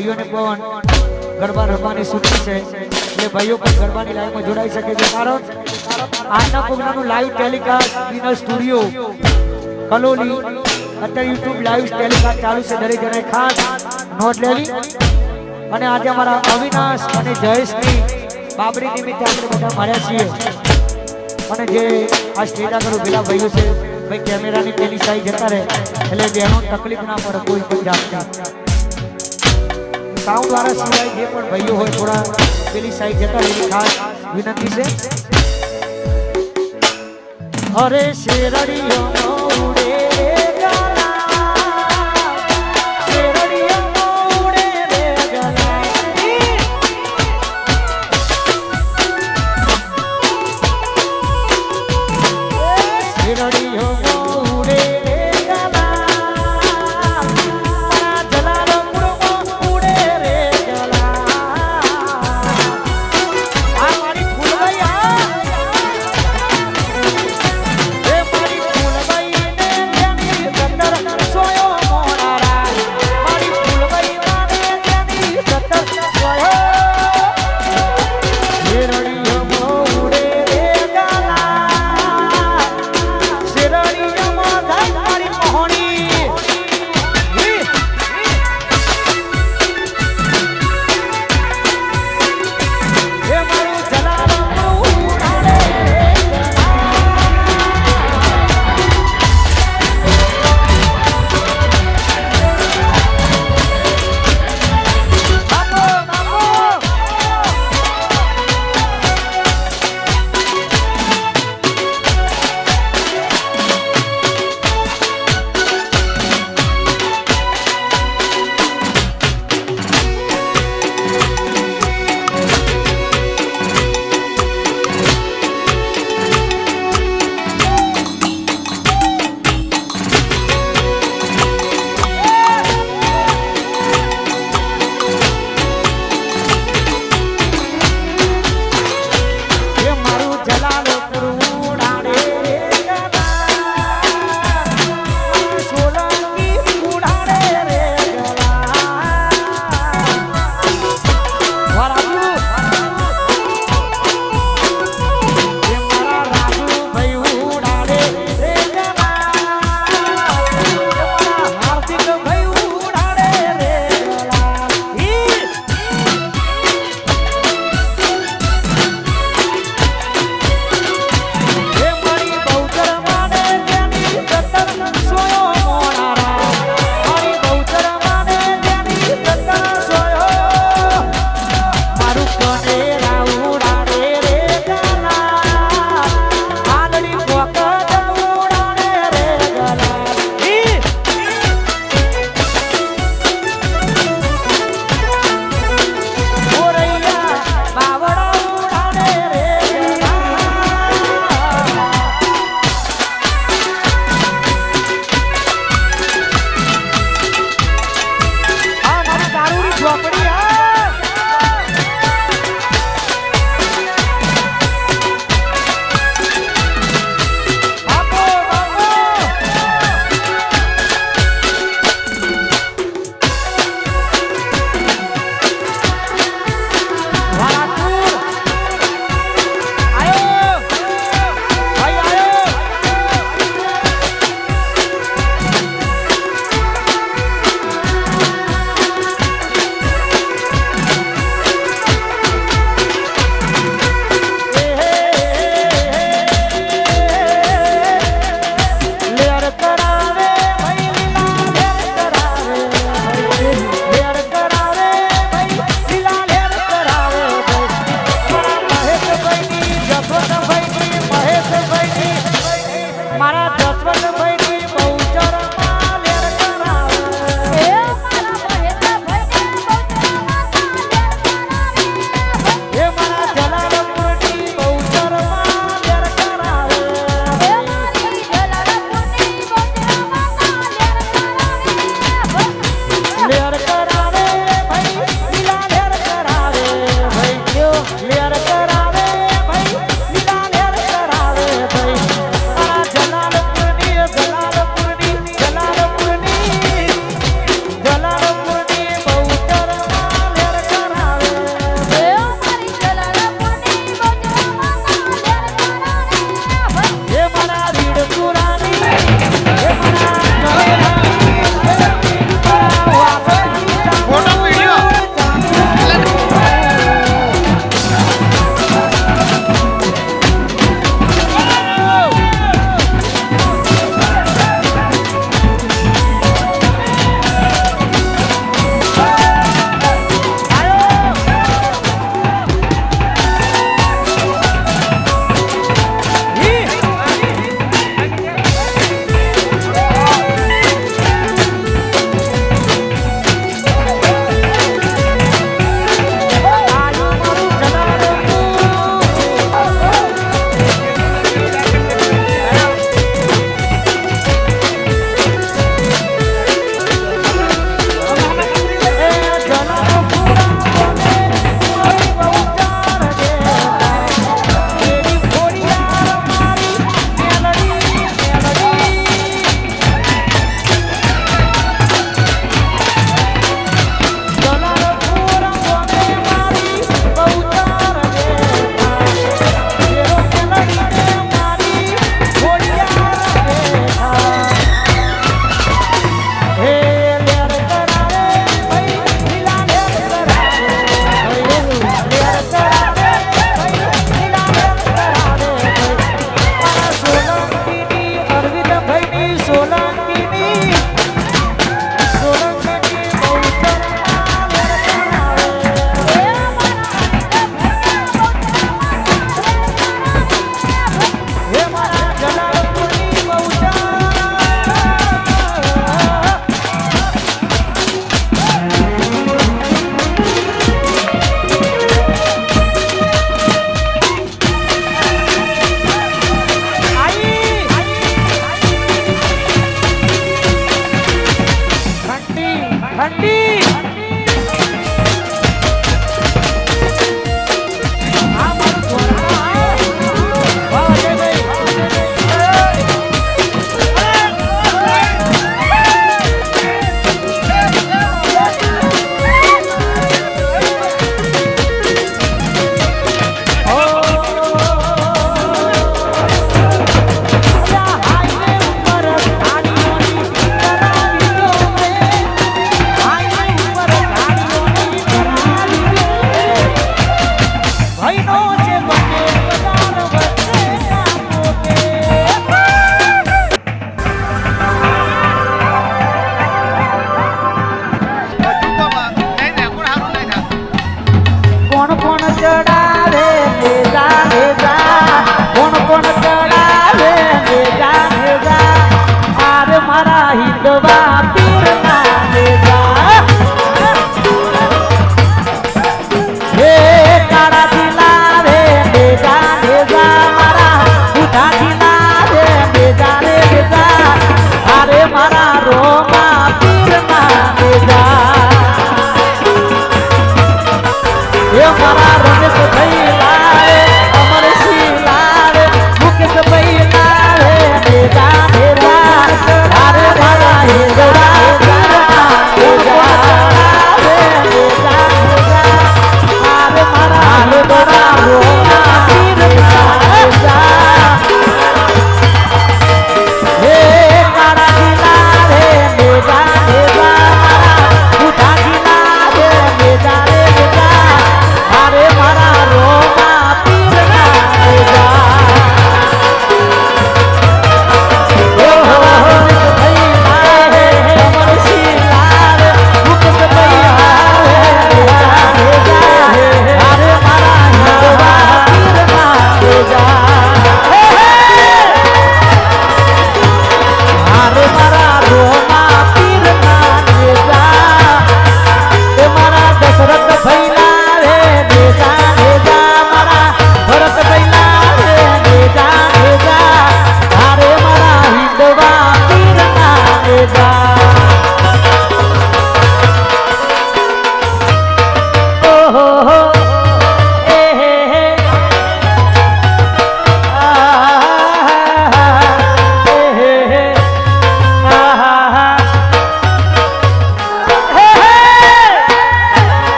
ભાઈઓને પણ ગરબા રમવાની સૂચિ છે. એટલે ભાઈઓ પણ ગરબાની લાઈવમાં જોડાઈ શકે છે. કારણ આજના પ્રોગ્રામનું લાઈવ ટેલિકાસ્ટ ઇનર સ્ટુડિયો કલોલી, અત્યારે યુટ્યુબ લાઈવ ટેલિકાસ્ટ ચાલુ છે દરેક જણાએ ખાસ નોટ લેવી. અને આજે અમારા અવિનાશ અને જયેશની બાબરી નિમિત્તે આપણે બધા મળ્યા છીએ. અને જે આ સ્ટેજ આગળ ઉભેલા ભાઈઓ છે, ભાઈ કેમેરાની પેલી સાઈડ જતા રહે. એટલે બહેનો તકલીફ ના પડે, કોઈ પણ જાતની. સાઉન્ડ દ્વારા સિવાય જે પણ ભાઈઓ હોય થોડા પેલી સાઈડ જતા એવી ખાસ વિનંતી છે. અરે શેરડીઓ ઉડે